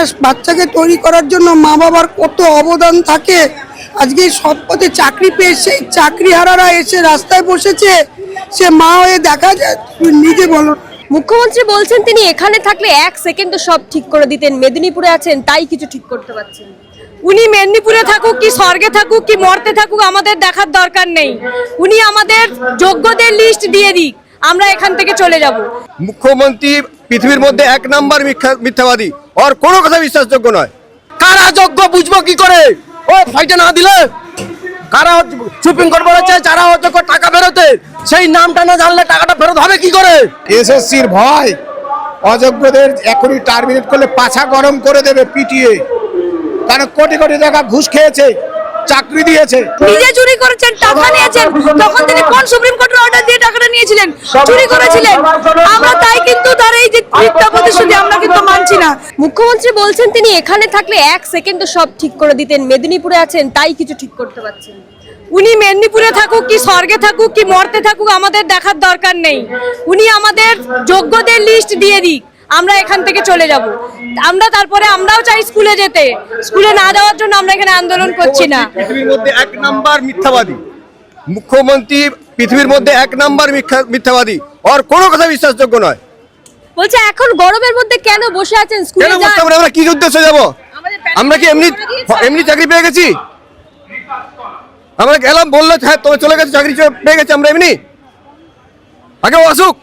একটা বাচ্চাকে তৈরি করার জন্য মা বাবার কত অবদান থাকে? আজকে সব পথে চাকরি পেয়ে সেই চাকরিহারারা এসে রাস্তায় বসেছে। সে মা হয়ে দেখা যায় নিজে বলো। মুখ্যমন্ত্রী বলছেন তিনি এখানে থাকলে এক সেকেন্ডে সব ঠিক করে দিতেন। মেদিনীপুরে আছেন তাই কিছু ঠিক করতে পারছেন। উনি মেদিনীপুরে থাকুক কি স্বর্গে থাকুক কি মর্তে থাকুক আমাদের দেখার দরকার নেই। উনি আমাদের যোগ্যদের লিস্ট দিয়ে দিক আমরা এখান থেকে চলে যাব। মুখ্যমন্ত্রী পৃথিবীর মধ্যে এক নাম্বার মিথ্যা- মিথ্যাবাদী। আর কোনো কথা বিশ্বাসযোগ্য নয় কারা যোগ্য বুঝব কি করে ও ফাইটে না দিলে কারা সুপ্রিম কোর্ট বলেছে যারা অযোগ্য টাকা বেরোতে সেই নামটা না জানলে টাকাটা ফেরত হবে কি করে? এসএসসির ভয়। অযোগ্যদের এখনই টার্মিনেট করলে পাছা গরম করে দেবে পিটিয়ে কারণ কোটি কোটি টাকা ঘুষ খেয়েছে। চাকরি দিয়েছে। নিজে চুরি করেছেন টাকা নিয়েছেন। তখন তিনি কোন সুপ্রিম কোর্টের অর্ডার দিয়ে টাকাটা নিয়েছিলেন? চুরি করেছিলেন। আমরা তাই কিন্তু তার এই যে মিথ্যা প্রতিশ্রুতি আমরা কিন্তু মানছি না। মুখ্যমন্ত্রী বলছেন তিনি এখানে থাকলে এক সেকেন্ডে সব ঠিক করে দিতেন। মেদিনীপুরে আছেন তাই কিছু ঠিক করতে পারছেন। উনি মেদিনীপুরে থাকুক কি স্বর্গে থাকুক কি মর্তে থাকুক আমাদের দেখার দরকার নেই। উনি আমাদের যোগ্যদের লিস্ট দিয়ে দিক। আমরা এখান থেকে চলে যাব। আমরা তারপরে আমরাও চাই স্কুলে যেতে। স্কুলে না যাওয়ার জন্য আমরা এখানে আন্দোলন করছি না। পৃথিবীর মধ্যে এক নাম্বার মিথ্যাবাদী। মুখ্যমন্ত্রী পৃথিবীর মধ্যে এক নাম্বার মিথ্যা- মিথ্যাবাদী। আর কোনো কথা বিশ্বাসযোগ্য নয়। বলছে এখন গরমের মধ্যে কেন বসে আছেন স্কুলে? কেন আমরা কি উদ্দেশ্যে যাব? আমরা কি এমনি এমনি চাকরি পেয়ে গেছি? আমরা গেলাম বলল হ্যাঁ তুমি চলে গেছে চাকরি পেয়ে গেছি আমরা এমনি? আগে আসুক।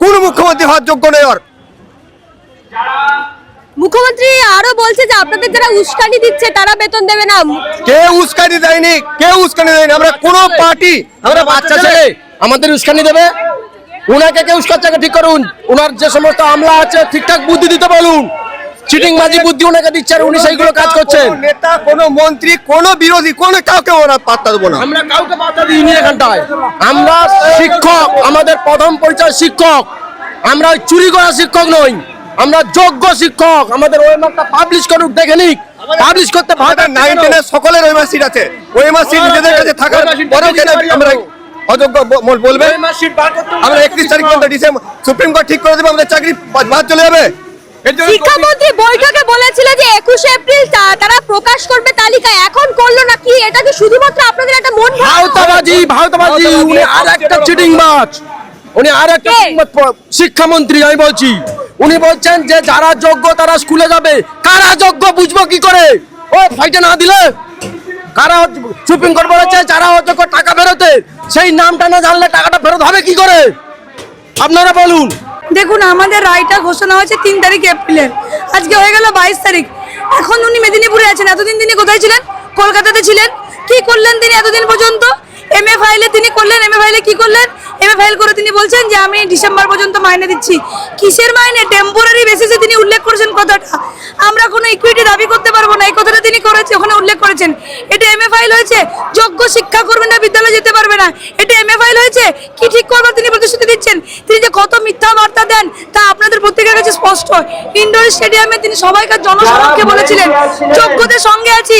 কোন মুখ্যমন্ত্রী হওয়ার যোগ্য নেই আর মুখ্যমন্ত্রী আরও বলছে যে আপনাদের যারা উস্কানি দিচ্ছে তারা বেতন দেবে না। কে উস্কানি দেয়নি? কে উস্কানি দেয়নি? আমরা কোন পার্টি আমরা বাচ্চা ছেলে আমাদের উস্কানি দেবে। উনাকে কে উস্কাচ্ছে? ঠিক করুন। উনার যে সমস্ত আমলা আছে ঠিকঠাক বুদ্ধি দিতে বলুন। চিটিং বাজি বুদ্ধি ওনাকে দিচ্ছে আর উনি সেইগুলো কাজ করছেন। নেতা কোনো মন্ত্রী কোনো বিরোধী কোনো কাউকে ওরা পাত্তা দেবো না। আমরা কাউকে বাধা দিইনি এখানটায়। আমরা শিক্ষক আমাদের প্রথম পরিচয় শিক্ষক। আমরা চুরি করা শিক্ষক নই। আমরা যোগ্য শিক্ষক। আমাদের ওয়েমারটা পাবলিশ করুক দেখে নিক। পাবলিশ করতে আমাদের নাইন টেনের সকলের ওয়েমার সিট আছে। ওয়েমার সিট নিজেদের কাছে থাকার পরেও কেন আমরা অযোগ্য বলবে আমরা একত্রিশ তারিখ পর্যন্ত ডিসেম্বর সুপ্রিম কোর্ট ঠিক করে দেবে আমাদের চাকরি বাদ চলে যাবে? শিক্ষামন্ত্রী বৈঠকে বলেছিল যে একুশে এপ্রিল তা- তারা প্রকাশ করবে তালিকা এখন করল না কি? এটা কি শুধুমাত্র আপনাদের একটা মন ভাঙানো? ভাওতাবাজি ভাওতাবাজি উনি আর একটা চিটিং মাছ। উনি আর একটা শিক্ষামন্ত্রী আমি বলছি। উনি বলছেন যে যারা যোগ্য তারা স্কুলে যাবে। কারা যোগ্য বুঝব কি করে? ও ফাইটে না দিলে? কারা সুপ্রিম কোর্ট বলেছে যারা অযোগ্য টাকা বেরোতে সেই নামটা না জানলে টাকাটা ফেরত হবে কি করে? আপনারা বলুন। দেখুন, আমাদের রায়টা ঘোষণা হয়েছে তিন তারিখ এপ্রিলের। আজকে হয়ে গেল বাইশ তারিখ। এখন উনি মেদিনীপুরে আছেন। এতদিন তিনি কোথায় ছিলেন? কলকাতাতে ছিলেন। কি করলেন তিনি এতদিন পর্যন্ত? এম এ ফাইলে তিনি করলেন? এম এ ফাইলে কি করলেন? এম এ ফাইল করে তিনি বলছেন যে, আমি ডিসেম্বর পর্যন্ত মাইনে দিচ্ছি। কিসের মাইনে? টেম্পোরারি বেসিসে তিনি উল্লেখ করেছেন কথাটা। আমরা কোনো ইকুইটি দাবি করতে পারব না। এই কথাটা তিনি করেছে ওখানে উল্লেখ করেছেন। এটা এম এ ফাইল হয়েছে যোগ্য শিক্ষা করবে না বিদ্যালয়ে যেতে পারবে না। এটা এম এ ফাইল হয়েছে কি ঠিক করবার তিনি প্রতিশ্রুতি দিচ্ছেন। তিনি যে কত মিথ্যা বার্তা দেন তা আপনাদের প্রত্যেকের কাছে স্পষ্ট। ইন্ডোর স্টেডিয়ামে তিনি সবাইকার জনসমক্ষে বলেছিলেন যোগ্যদের সঙ্গে আছি।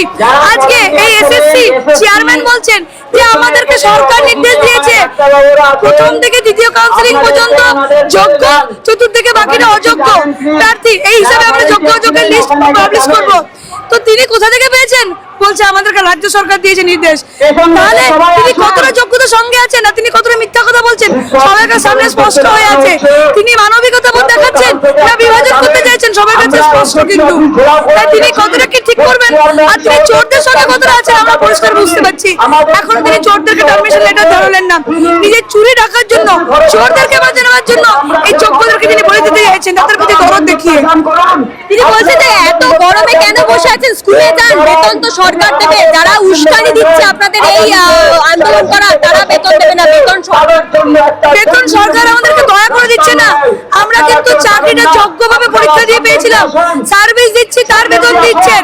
আজকে এই এসএসসি চেয়ারম্যান বলছেন যে আমাদেরকে সরকার নির্দেশ দিয়েছে। প্রথম থেকে দ্বিতীয় কাউন্সিলিং পর্যন্ত যোগ্য চতুর্থ থেকে বাকিরা অযোগ্য প্রার্থী। এই হিসাবে আমরা যোগ্য অযোগ্যের লিস্ট পাবলিশ করব। তো তিনি কোথা থেকে পেয়েছেন? বলছে আমাদেরকে রাজ্য সরকার দিয়েছে নির্দেশ। তাহলে তিনি কতটা যোগ্যতার সঙ্গে আছেন না তিনি কতটা মিথ্যা কথা বলছেন? সবার কাছে সামনে স্পষ্ট হয়ে আছে। তিনি মানবিকতা বোধ দেখাচ্ছেন না বিভাজন করতে চাইছেন? সবার কাছে স্পষ্ট কিন্তু। তাই তিনি কতটা কি ঠিক করবেন? আর তিনি চোরদের সঙ্গে কতটা আছেন? আমরা পরিষ্কার বুঝতে পারছি। এখন তিনি চোরদেরকে পারমিশন লেটার ধরলেন না। নিজের চুরি ঢাকার জন্য চোরদেরকে বাঁচে নেওয়ার জন্য এই যোগ্যদেরকে তিনি বলে চাইছেন তাদের প্রতি দরদ দেখিয়ে। তিনি বলছেন যে এত গরমে কেন বসে আছেন? স্কুলে যান বেতন তো সরকার দেবে যারা উস্কানি দিচ্ছে আপনাদের এই আন্দোলন করা তারা বেতন দেবে না বেতন সরকার বেতন সরকার আমাদেরকে দয়া করে দিচ্ছে না। আমরা কিন্তু চাকরিটা যোগ্যভাবে পরীক্ষা দিয়ে পেয়েছিলাম। সার্ভিস দিচ্ছি তার বেতন দিচ্ছেন।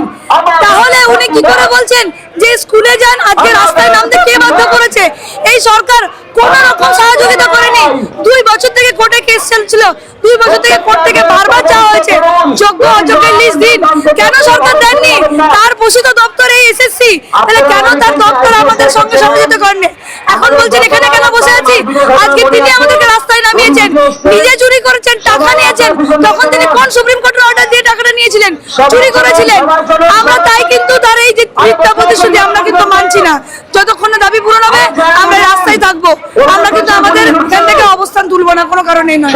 তাহলে উনি কি করে বলছেন? যে স্কুলে যান আজকে রাস্তায় নামতে কে বাধ্য করেছে? এই সরকার কোন রকম সহযোগিতা করেনি। দুই বছর থেকে কোর্টে কেস চলছিল। দুই বছর থেকে কোর্ট থেকে বারবার চাওয়া হয়েছে, যোগ্য অযোগ্যের লিস্ট দিন। কেন সরকার দেননি? তার পোষিত দপ্তর এই এসএসসি তাহলে কেন তার দপ্তর আমাদের সঙ্গে সহযোগিতা করেনি? এখন বলছেন, এখানে কেন বসে আছি? আজকে তিনি আমাদেরকে রাস্তায় নামিয়েছেন। নিজে চুরি করেছেন, টাকা নিয়েছেন। তখন তিনি কোন সুপ্রিম কোর্টের অর্ডার দিয়ে টাকাটা নিয়েছিলেন? চুরি করেছিলেন। আমরা তাই কিন্তু তার এই যে মিথ্যা প্রতিশ্রুতি আমরা কিন্তু মানছি না দাবি পূরণ হবে আমরা রাস্তায় থাকব আমরা কিন্তু আমাদের এখান থেকে অবস্থান তুলবো না কোনো কারণেই নয়।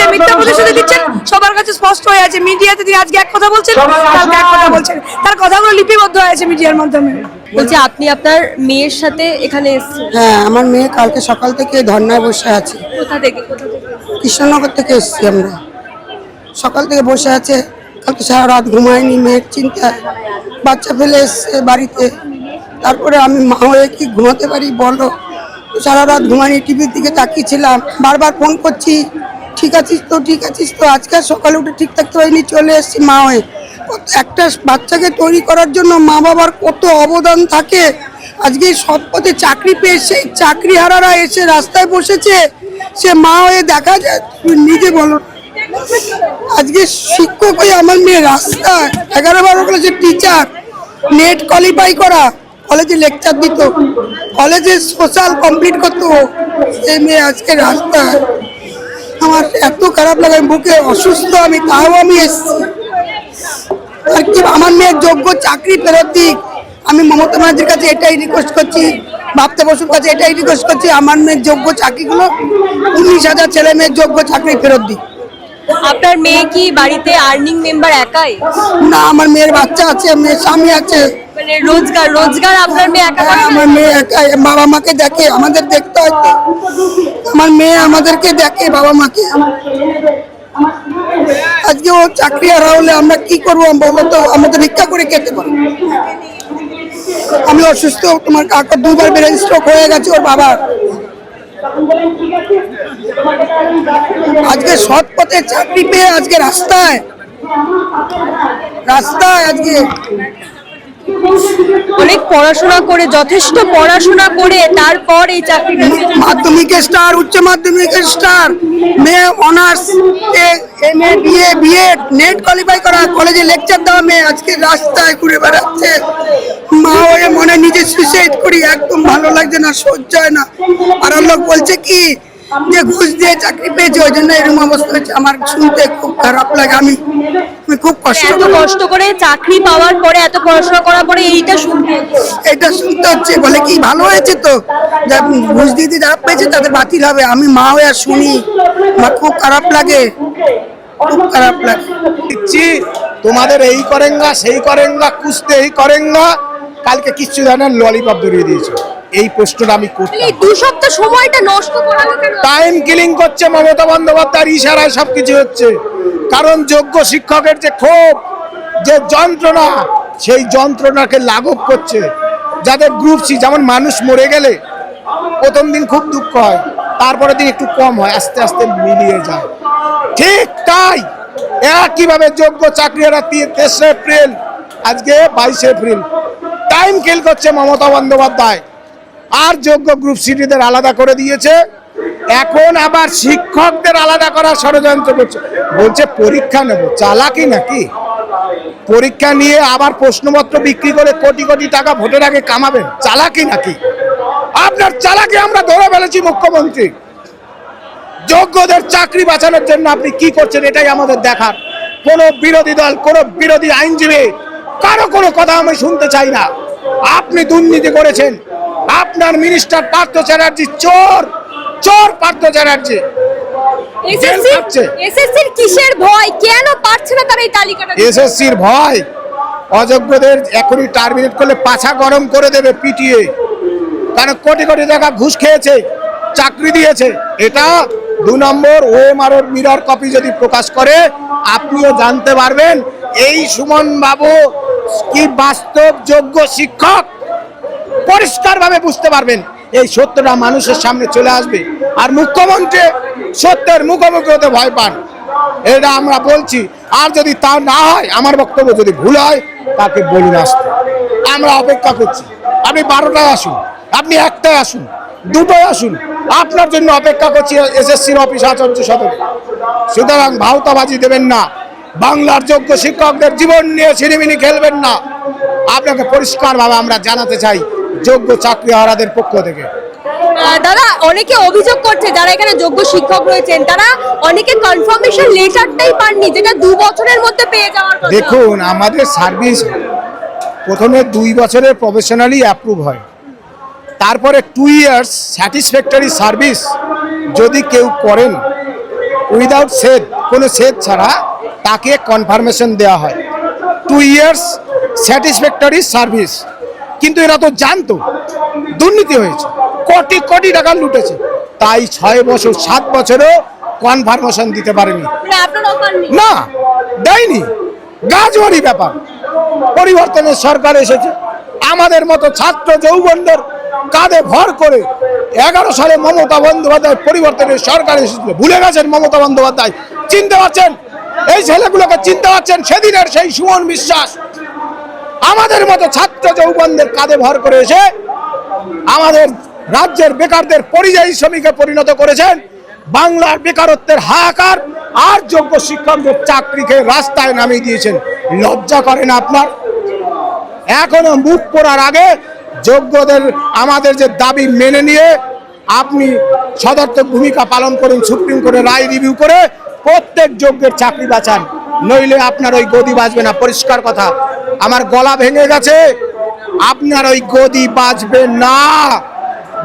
যে মিথ্যা প্রতিশ্রুতি দিচ্ছেন সবার কাছে স্পষ্ট হয়ে আছে মিডিয়াতে তিনি আজকে এক কথা বলছেন কালকে এক কথা বলছেন তার কথাগুলো লিপিবদ্ধ হয়ে আছে মিডিয়ার মাধ্যমে। বলছি আপনি আপনার মেয়ের সাথে এখানে এসেছেন? হ্যাঁ আমার মেয়ে কালকে সকাল থেকে ধর্নায় বসে আছে। কোথা থেকে কোথা থেকে? কৃষ্ণনগর থেকে এসেছি আমরা। সকাল থেকে বসে আছে কালকে সারা রাত ঘুমায়নি মেয়ের চিন্তায়। বাচ্চা ফেলে এসছে বাড়িতে। তারপরে আমি মা হয়ে কি ঘুমাতে পারি বলো? সারা রাত ঘুমায়নি টিভির দিকে তাকিয়েছিলাম, বারবার ফোন করছি, ঠিক আছিস তো, ঠিক আছিস তো? আজকে সকালে উঠে ঠিক থাকতে পারিনি, চলে এসেছি মা হয়ে। একটা বাচ্চাকে তৈরি করার জন্য মা বাবার কত অবদান থাকে। আজকে সৎ পথে চাকরি পেয়ে সেই চাকরি হারারা এসে রাস্তায় বসেছে। সে মা হয়ে দেখা যায় নিজে বলো। আজকে শিক্ষক হয়ে আমার মেয়ে রাস্তায়, এগারো বারো ক্লাসের টিচার নেট কোয়ালিফাই করা। কলেজে লেকচার দিত। কলেজে সোশ্যাল কমপ্লিট করতো। সেই মেয়ে আজকে রাস্তায়। আমার এত খারাপ লাগে বুকে অসুস্থ আমি তাও আমি এসেছি। আর কি আমার মেয়ের যোগ্য চাকরি ফেরত দিক। আমি মমতা ব্যানার্জির কাছে এটাই রিকোয়েস্ট করছি ভাবতে বসুর কাছে এটাই রিকোয়েস্ট করছি আমার মেয়ের যোগ্য চাকরিগুলো উনিশ হাজার ছেলে মেয়ের যোগ্য চাকরি ফেরত দিক। আপনার মেয়ে কি বাড়িতে আর্নিং মেম্বার একাই? না আমার মেয়ের বাচ্চা আছে মেয়ের স্বামী আছে। মানে রোজগার রোজগার আপনার মেয়ে একা করে হ্যাঁ, আমার মেয়ে একাই বাবা মাকে দেখে আমাদের দেখতে হয় তো। আমার মেয়ে আমাদেরকে দেখে বাবা মাকে। আজকে ও চাকরি হারা হলে আমরা কি করব? বলো তো আমাদের ভিক্ষা করে খেতে পারব আমি অসুস্থ তোমার কাকার দুবার ব্রেন স্ট্রোক হয়ে গেছে ওর বাবার আজকে সৎ পথে চাকরি পেয়ে আজকে রাস্তায় রাস্তায় আজকে। অনেক পড়াশোনা করে, যথেষ্ট পড়াশোনা করে, তারপর এই চাকরিটা পেয়েছে। মাধ্যমিকের স্টার উচ্চ মাধ্যমিকের স্টার মেয়ে honours M A BA BEd NET qualify করা কলেজে লেকচার দেওয়া মেয়ে আজকে রাস্তায় ঘুরে বেড়াচ্ছে মা হয়ে মনে নিজে সুইসাইড করি, একদম ভালো লাগছে না সহ্য হয় না আর লোক বলছে কি যে ঘুষ দিয়ে চাকরি পেয়েছে ওই জন্য এরকম অবস্থা হয়েছে। আমার শুনতে খুব খারাপ লাগে। আমি আমি খুব কষ্ট এত কষ্ট করে চাকরি পাওয়ার পরে এত পড়াশোনা করার পরে এইটা শুনতে এটা শুনতে হচ্ছে। বলে কি ভালো হয়েছে তো? যা ঘুষ দিতে যারা পেয়েছে তাদের বাতিল হবে। আমি মা হয়ে আর শুনি। আমার খুব খারাপ লাগে। খুব খারাপ লাগে। দিচ্ছি তোমাদের এই করেঙ্গা সেই করেঙ্গা কুস্তে এই করেঙ্গা। কালকে কিচ্ছু জানেন ললিপপ ধরিয়ে দিয়েছে। এই প্রশ্নটা আমি এই দু সপ্তাহ সময়টা নষ্ট টাইম কিলিং করছে মমতা বন্দ্যোপাধ্যায়ের ইশারায় সবকিছু হচ্ছে। কারণ যোগ্য শিক্ষকের যে ক্ষোভ যে যন্ত্রণা সেই যন্ত্রণাকে লাঘব করছে। যাদের গ্রুপ সি যেমন মানুষ মরে গেলে প্রথম দিন খুব দুঃখ হয় তারপরে দিন একটু কম হয় আস্তে আস্তে মিলিয়ে যায়। ঠিক তাই একইভাবে যোগ্য চাকরিরা তেসরা এপ্রিল আজকে বাইশে এপ্রিল। টাইম কিল করছে মমতা বন্দ্যোপাধ্যায়। আর যোগ্য গ্রুপ সিটিদের আলাদা করে দিয়েছে। এখন আবার শিক্ষকদের আলাদা করার ষড়যন্ত্র করছে। বলছে, পরীক্ষা নেব। চালাকি নাকি? পরীক্ষা নিয়ে আবার প্রশ্নপত্র বিক্রি করে কোটি কোটি টাকা ভোটের আগে কামাবেন। চালাকি নাকি? আপনার চালাকি আমরা ধরে ফেলেছি মুখ্যমন্ত্রী। যোগ্যদের চাকরি বাঁচানোর জন্য আপনি কি করছেন এটাই আমাদের দেখার। কোন বিরোধী দল, কোন বিরোধী আইনজীবী, কারও কোনো কথা আমি শুনতে চাই না। আপনি দুর্নীতি করেছেন। আপনার মিনিস্টার পার্থ চ্যাটার্জি চোর চোর পার্থ চ্যাটার্জি। এসএসসির কিসের ভয়? কেন পারছে না তারা এই তালিকাটা এসএসসির ভয়? অযোগ্যদের এখনই টার্মিনেট করলে পাছা গরম করে দেবে পিটিয়ে কারণ কোটি কোটি টাকা ঘুষ খেয়েছে চাকরি দিয়েছে। এটা দু নম্বর ওএমআর মিরর কপি যদি প্রকাশ করে আপনিও জানতে পারবেন এই সুমন বাবু কি বাস্তব যোগ্য শিক্ষক? পরিষ্কারভাবে বুঝতে পারবেন, এই সত্যটা মানুষের সামনে চলে আসবে। আর মুখ্যমন্ত্রী সত্যের মুখোমুখি হতে ভয় পান। এটা আমরা বলছি, আর যদি তা না হয়, আমার বক্তব্য যদি ভুল হয়, তাকে বলুন আসতে। আমরা অপেক্ষা করছি। আপনি বারোটায় আসুন, আপনি একটায় আসুন, দুটোয় আসুন। আপনার জন্য অপেক্ষা করছি এসএসসির অফিস আচার্য সদরে সুতরাং ভাওতাবাজি দেবেন না। বাংলার যোগ্য শিক্ষকদের জীবন নিয়ে ছিনিমিনি খেলবেন না। আপনাকে পরিষ্কারভাবে আমরা জানাতে চাই যোগ্য চাকরি হারাদের পক্ষ থেকে। দাদা অনেকে অভিযোগ করছে যারা এখানে যোগ্য শিক্ষক রয়েছেন তারা অনেকে কনফার্মেশন লেটারটাই পাননি যেটা দু বছরের মধ্যে পেয়ে যাওয়ার কথা। দেখুন আমাদের সার্ভিস প্রথমে দুই বছরের প্রফেশনালি অ্যাপ্রুভ হয়। তারপরে টু ইয়ার্স স্যাটিসফ্যাক্টরি সার্ভিস যদি কেউ করেন উইদাউট সেদ কোনো সেদ ছাড়া তাকে কনফার্মেশন দেওয়া হয়। টু ইয়ার্স স্যাটিসফ্যাক্টরি সার্ভিস কিন্তু এরা তো জানতো দুর্নীতি হয়েছে কোটি কোটি টাকা লুটেছে। তাই ছয় বছর সাত বছরেও কনফার্মেশন দিতে পারেনি। না দেয়নি। গাজওয়ারি ব্যাপার। পরিবর্তনের সরকার এসেছে। আমাদের মতো ছাত্র যৌবনদের কাঁধে ভর করে এগারো সালে মমতা বন্দ্যোপাধ্যায় পরিবর্তনের সরকার এসেছিল। ভুলে গেছেন মমতা বন্দ্যোপাধ্যায়। চিনতে পারছেন? এই ছেলেগুলোকে চিনতে পারছেন? সেদিনের সেই সুমন বিশ্বাস। আমাদের মতো ছাত্র যৌবনদের কাঁধে ভর করে এসে আমাদের রাজ্যের বেকারদের পরিযায়ী শ্রমিকে পরিণত করেছেন। বাংলার বেকারত্বের হাহাকার আর যোগ্য শিক্ষকদের চাকরিকে রাস্তায় নামিয়ে দিয়েছেন। লজ্জা করেন আপনার? এখনও মুখ পড়ার আগে যোগ্যদের আমাদের যে দাবি মেনে নিয়ে আপনি সদর্থক ভূমিকা পালন করুন, সুপ্রিম কোর্টে রায় রিভিউ করে প্রত্যেক যোগ্যের চাকরি বাঁচান। নইলে আপনার ওই গদি বাঁচবে না। পরিষ্কার কথা। আমার গলা ভেঙে গেছে। আপনার ওই গদি বাঁচবে না।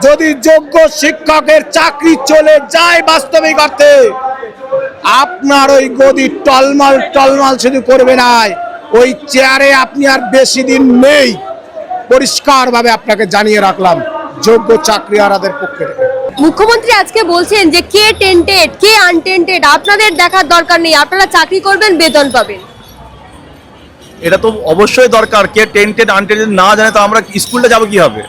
যদি যোগ্য শিক্ষকের চাকরি চলে যায় বাস্তবিক অর্থে, আপনার ওই গদি টলমল টলমল শুধু করবে না। ওই চেয়ারে আপনি আর বেশি দিন নেই। পরিষ্কারভাবে আপনাকে জানিয়ে রাখলাম, যোগ্য চাকরিহারাদের পক্ষে। মুখ্যমন্ত্রী আজকে বলছেন যে, কে টেন্টেড, কে আনটেন্টেড, আপনাদের দেখার দরকার নেই। আপনারা চাকরি করবেন, বেতন পাবেন। এটা তো অবশ্যই দরকার, কে টেন টেন্টেড আনটেন্টেড না জানে তো আমরা স্কুলটা যাব কি হবে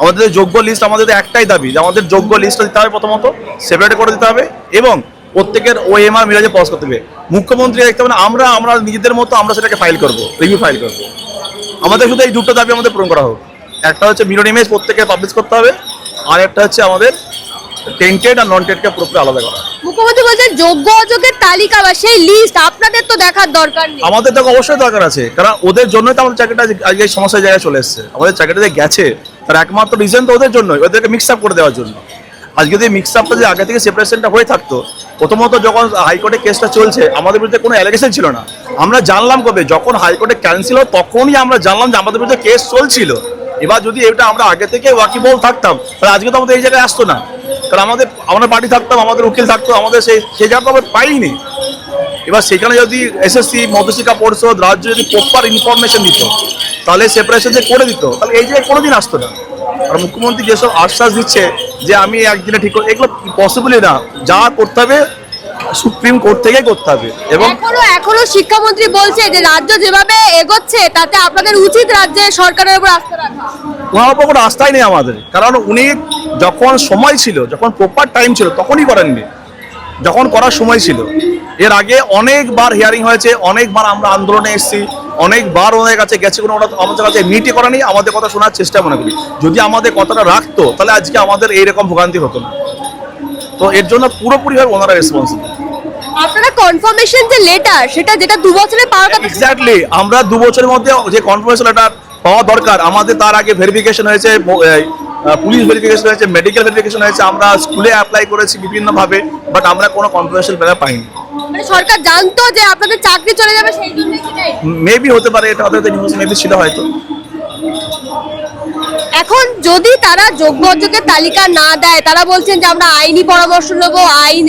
আমাদের যোগ্য লিস্ট আমাদের একটাই দাবি যে আমাদের যোগ্য লিস্টটা দিতে হবে প্রথমত সেপারেট করে দিতে হবে এবং প্রত্যেকের ওএমআর মিলাজে পাস করতে হবে। মুখ্যমন্ত্রী দেখতে হবে আমরা আমরা নিজেদের মতো আমরা সেটাকে ফাইল করব রিভিউ ফাইল করব। আমাদের শুধু এই দুটো দাবি আমাদের পূরণ করা হোক। একটা হচ্ছে মিরর ইমেজ প্রত্যেকে পাবলিশ করতে হবে আর একটা হচ্ছে আমাদের টেন্টেড আর নন টেন্টকে পুরোপুরি আলাদা করা। মুখ্যমন্ত্রী বলছেন যোগ্য অযোগ্যের তালিকা বা সেই লিস্ট আপনাদের তো দেখার দরকার নেই। আমাদের তো অবশ্যই দরকার আছে কারণ ওদের জন্যই তো আমাদের চাকরিটা আজকে এই সমস্যার জায়গায় চলে এসেছে। আমাদের চাকরিটা যে গেছে তার একমাত্র রিজন তো ওদের জন্যই ওদেরকে মিক্স আপ করে দেওয়ার জন্য। আজকে যদি মিক্স আপটা যে আগে থেকে সেপারেশনটা হয়ে থাকতো প্রথমত যখন হাইকোর্টে কেসটা চলছে আমাদের বিরুদ্ধে কোনো অ্যালিগেশন ছিল না। আমরা জানলাম কবে? যখন হাইকোর্টে ক্যান্সেল হয় তখনই আমরা জানলাম যে আমাদের বিরুদ্ধে কেস চলছিল। এবার যদি এটা আমরা আগে থেকে ওয়াকিবল থাকতাম তাহলে আজকে তো আমাদের এই জায়গায় আসতো না। কারণ আমাদের আমরা পার্টি থাকতাম আমাদের উকিল থাকতো আমাদের সেই সেই জায়গাটা আমরা পাইনি। এবার সেখানে যদি এসএসসি মধ্যশিক্ষা পরিষদ রাজ্য যদি প্রপার ইনফরমেশন দিত তাহলে সেপারেশন যে করে দিত তাহলে এই জায়গায় কোনোদিন আসতো না। আর মুখ্যমন্ত্রী যেসব আশ্বাস দিচ্ছে যে আমি একদিনে ঠিক এগুলো পসিবলই না যা করতে হবে সুপ্রিম কোর্ট থেকেই করতে হবে। এবং এখনও এখনও শিক্ষামন্ত্রী বলছে যে রাজ্য যেভাবে এগোচ্ছে তাতে আপনাদের উচিত রাজ্যে সরকারের উপর আস্থা রাখা। কোনো আস্থাই নেই আমাদের। কারণ উনি যখন সময় ছিল যখন প্রপার টাইম ছিল তখনই করেননি। যখন করার সময় ছিল। এর আগে অনেকবার হিয়ারিং হয়েছে অনেকবার আমরা আন্দোলনে এসেছি অনেকবার ওদের কাছে গেছে কোনো ওরা আমাদের কাছে মিটই করেনি আমাদের কথা শোনার চেষ্টা মনে করি। যদি আমাদের কথাটা রাখতো তাহলে আজকে আমাদের এইরকম ভোগান্তি হতো না। তো এর জন্য পুরোপুরিভাবে ওনারা রেসপন্সিবল আপনারা কনফার্মেশন যে লেটার সেটা যেটা দু বছরে পাওয়ার কথা এক্স্যাক্টলি আমরা দু বছরের মধ্যে যে কনফার্মেশন লেটার পাওয়া দরকার আমাদের তার আগে ভেরিফিকেশন হয়েছে এই, পুলিশ ভেরিফিকেশন হয়েছে মেডিকেল ভেরিফিকেশন হয়েছে আমরা স্কুলে অ্যাপ্লাই করেছি বিভিন্নভাবে বাট আমরা কোনো কনফার্মেশন লেটার পাইনি। মানে সরকার জানতো যে আপনাদের চাকরি চলে যাবে সেই জন্যই মেবি হতে পারে এটা ওদের নিউজ মেবি ছিল হয়তো। এখন যদি তারা যোগ্য অযোগ্যের তালিকা না দেয় তারা বলছেন যে আমরা আইনি পরামর্শ নেব আইন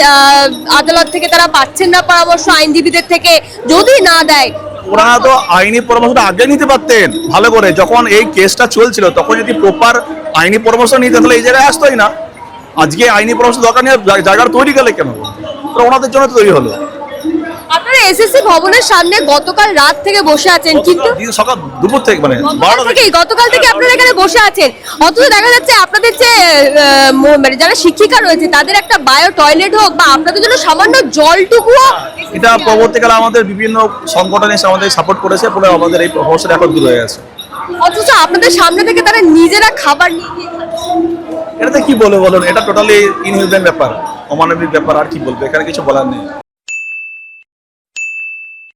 আদালত থেকে তারা পাচ্ছেন না পরামর্শ আইনজীবীদের থেকে। যদি না দেয় ওনারা তো আইনি পরামর্শটা আগে নিতে পারতেন, ভালো করে। যখন এই কেসটা চলছিল, তখন যদি প্রপার আইনি পরামর্শ নিতে তাহলে এই জায়গায় আসতোই না। আজকে আইনি পরামর্শ দরকার নিয়ে জায়গাটা তৈরি গেলে কেন? ওনাদের জন্য তৈরি হলো। আপনারা এসএসসি ভবনের সামনে গতকাল রাত থেকে বসে আছেন কিন্তু সকাল দুপুর থেকে মানে বারোটা থেকে গতকাল থেকে আপনারা এখানে বসে আছেন। অথচ দেখা যাচ্ছে আপনাদের যে মানে যারা শিক্ষিকা রয়েছে তাদের একটা বায়ো টয়লেট হোক বা আপনাদের জন্য সামান্য জলটুকুও এটা পরবর্তীকালে আমাদের বিভিন্ন সংগঠন এসে আমাদের সাপোর্ট করেছে ফলে আমাদের এই সমস্যাটা এখন দূর হয়ে গেছে। অথচ আপনাদের সামনে থেকে তারা নিজেরা খাবার নিয়ে এটাতে কি বলব বলুন? এটা টোটালি ইনহিউম্যান ব্যাপার অমানবিক ব্যাপার আর কি বলব? এখানে কিছু বলার নেই।